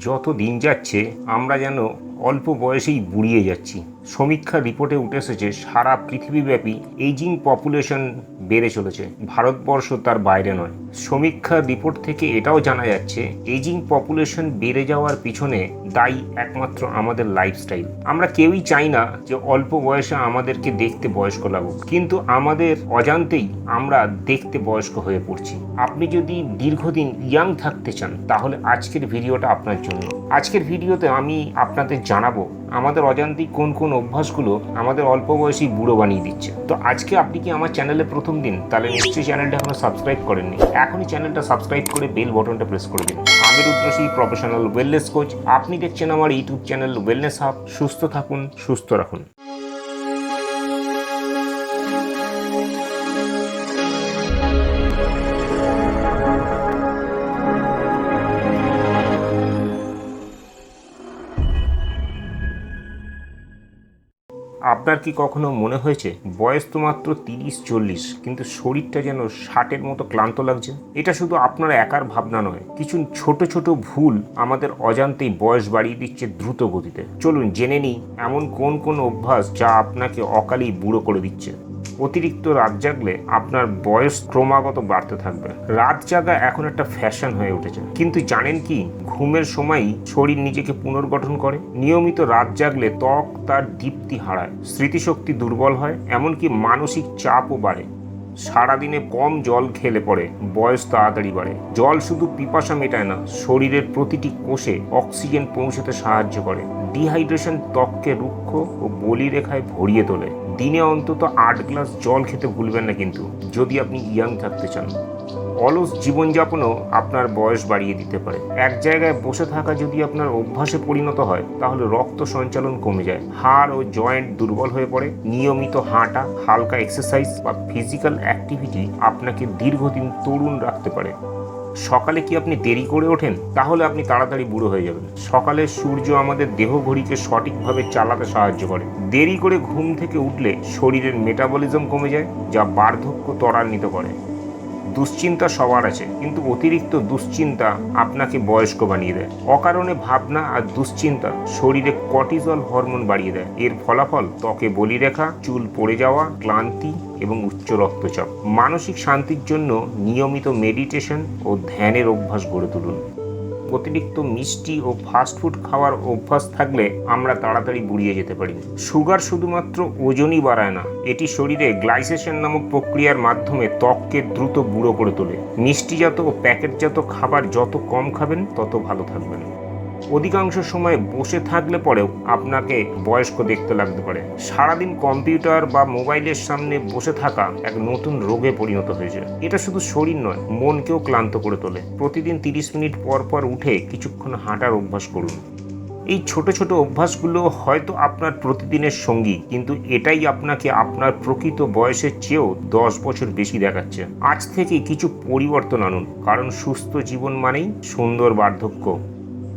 যত দিন যাচ্ছে আমরা যেন অল্প বয়সেই বুড়িয়ে যাচ্ছি। সমীক্ষা রিপোর্টে উঠে এসেছে, সারা পৃথিবীব্যাপী এইজিং পপুলেশন বেড়ে চলেছে। ভারতবর্ষ তার বাইরে নয়। সমীক্ষা রিপোর্ট থেকে এটাও জানা যাচ্ছে এইজিং পপুলেশন বেড়ে যাওয়ার পিছনে দায়ী একমাত্র আমাদের লাইফস্টাইল আমরা কেউই চাই না যে অল্প বয়সে আমাদেরকে দেখতে বয়স্ক লাগুক, কিন্তু আমাদের অজান্তেই আমরা দেখতে বয়স্ক হয়ে পড়ছি। আপনি যদি দীর্ঘদিন ইয়াং থাকতে চান, তাহলে আজকের ভিডিওটা আপনার জন্য। আজকের ভিডিওতে আমি আপনাদের জানাব আমাদের অজান্তেই কোন কোন অভ্যাসগুলো আমাদের অল্প বয়সী বুড়ো বানিয়ে দিচ্ছে। তো আজকে আপনি কি আমার চ্যানেলে প্রথম দিন? তাহলে নিশ্চয়ই চ্যানেলটা এখনও সাবস্ক্রাইব করেননি। এখনই চ্যানেলটা সাবস্ক্রাইব করে বেল বটনটা প্রেস করে দিন। আমি রুদ্রসী প্রফেশনাল ওয়েলনেস কোচ আপনি দেখছেন আমার ইউটিউব চ্যানেল ওয়েলনেস হাব সুস্থ থাকুন, সুস্থ রাখুন। আপনার কি কখনো মনে হয়েছে, বয়স তো মাত্র তিরিশ চল্লিশ, কিন্তু শরীরটা যেন ষাটের মতো ক্লান্ত লাগছে? এটা শুধু আপনার একার ভাবনা নয়, কিছু ছোট ছোট ভুল আমাদের অজান্তেই বয়স বাড়িয়ে দিচ্ছে দ্রুত গতিতে। চলুন জেনে নিই, এমন কোন কোন অভ্যাস যা আপনাকে অকালেই বুড়ো করে দিচ্ছে। অতিরিক্ত রাত জাগলে আপনার বয়স ক্রমাগত বাড়তে থাকবে। রাত জাগা এখন একটা ফ্যাশন হয়ে উঠেছে। কিন্তু জানেন কি? ঘুমের সময়ই শরীর নিজেকে পুনর্গঠন করে। নিয়মিত রাত জাগলে ত্বক তার দীপ্তি হারায়। স্মৃতিশক্তি দুর্বল হয়, এমনকি মানসিক চাপও বাড়ে। সারাদিনে কম জল খেলে পড়ে, বয়স তাড়াতাড়ি বাড়ে। জল শুধু পিপাসা মেটায় না, শরীরের প্রতিটি কোষে অক্সিজেন পৌঁছাতে সাহায্য করে। ডিহাইড্রেশন ত্বককে রুক্ষ ও বলিরেখায় ভরিয়ে তোলে। দিনে অন্তত আট গ্লাস জল খেতে ভুলবেন না কিন্তু, যদি আপনি ইয়াং থাকতে চান। অলস জীবনযাপনও আপনার বয়স বাড়িয়ে দিতে পারে। এক জায়গায় বসে থাকা যদি আপনার অভ্যাসে পরিণত হয়, তাহলে রক্ত সঞ্চালন কমে যায়। হাড় ও জয়েন্ট দুর্বল হয়ে পড়ে। নিয়মিত হাঁটা, হালকা এক্সারসাইজ বা ফিজিক্যাল অ্যাক্টিভিটি আপনাকে দীর্ঘদিন তরুণ রাখতে পারে। সকালে কি আপনি দেরি করে ওঠেন? তাহলে আপনি তাড়াতাড়ি বুড়ো হয়ে যাবেন। সকালে সূর্য আমাদের দেহ ঘড়িকে সঠিকভাবে চালাতে সাহায্য করে। দেরি করে ঘুম থেকে উঠলে শরীরের মেটাবলিজম কমে যায়, যা বার্ধক্য ত্বরান্বিত করে। দুশ্চিন্তা সবার আছে, কিন্তু অতিরিক্ত দুশ্চিন্তা আপনাকে বয়স্ক বানিয়ে দেয়। অকারণে ভাবনা আর দুশ্চিন্তা শরীরে কটিজল হরমোন বাড়িয়ে দেয়। এর ফলাফল ত্বকে বলি রেখা, চুল পড়ে যাওয়া, ক্লান্তি এবং উচ্চ রক্তচাপ। মানসিক শান্তির জন্য নিয়মিত মেডিটেশন ও ধ্যানের অভ্যাস গড়ে তুলুন। অতিরিক্ত মিষ্টি ও ফাস্টফুড খাওয়ার অভ্যাস থাকলে আমরা তাড়াতাড়ি বুড়িয়ে যেতে পারি। সুগার শুধুমাত্র ওজনই বাড়ায় না, এটি শরীরে গ্লাইসেশন নামক প্রক্রিয়ার মাধ্যমে ত্বককে দ্রুত বুড়ো করে তোলে। মিষ্টিজাত ও প্যাকেটজাত খাবার যত কম খাবেন, তত ভালো থাকবেন অধিকাংশ সময় বসে থাকলে পরেও আপনাকে বয়স্ক দেখতে লাগতে পারে। সারাদিন কম্পিউটার বা মোবাইলের সামনে বসে থাকা এক নতুন রোগে পরিণত হয়েছে। এটা শুধু শরীর নয়, মনকেও ক্লান্ত করে তোলে। প্রতিদিন তিরিশ মিনিট পর পর উঠে কিছুক্ষণ হাঁটার অভ্যাস করুন। এই ছোট ছোট অভ্যাসগুলো হয়তো আপনার প্রতিদিনের সঙ্গী, কিন্তু এটাই আপনাকে আপনার প্রকৃত বয়সের চেয়েও দশ বছর বেশি দেখাচ্ছে। আজ থেকে কিছু পরিবর্তন আনুন, কারণ সুস্থ জীবন মানেই সুন্দর বার্ধক্য।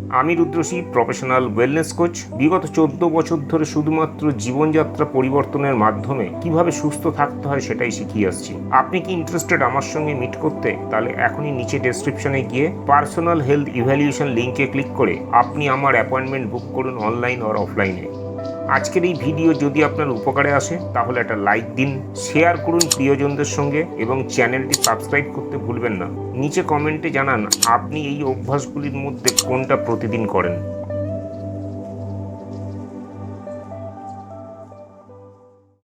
আমি রুদ্রসী প্রফেশনাল ওয়েলনেস কোচ বিগত চোদ্দ বছর ধরে শুধুমাত্র জীবনযাত্রা পরিবর্তনের মাধ্যমে কীভাবে সুস্থ থাকতে হয় সেটাই শিখিয়ে আসছি। আপনি কি ইন্টারেস্টেড আমার সঙ্গে মিট করতে? তাহলে এখনই নিচে ডেসক্রিপশনে গিয়ে পার্সোনাল হেলথ ইভ্যালুয়েশন লিঙ্কে ক্লিক করে আপনি আমার অ্যাপয়েন্টমেন্ট বুক করুন অনলাইন আর অফলাইনে আজকের এই ভিডিও যদি আপনার উপকারে আসে, তাহলে একটা লাইক দিন, শেয়ার করুন প্রিয়জনদের সঙ্গে এবং চ্যানেলটি সাবস্ক্রাইব করতে ভুলবেন না। নিচে কমেন্টে জানান, আপনি এই অভ্যাসগুলির মধ্যে কোনটা প্রতিদিন করেন।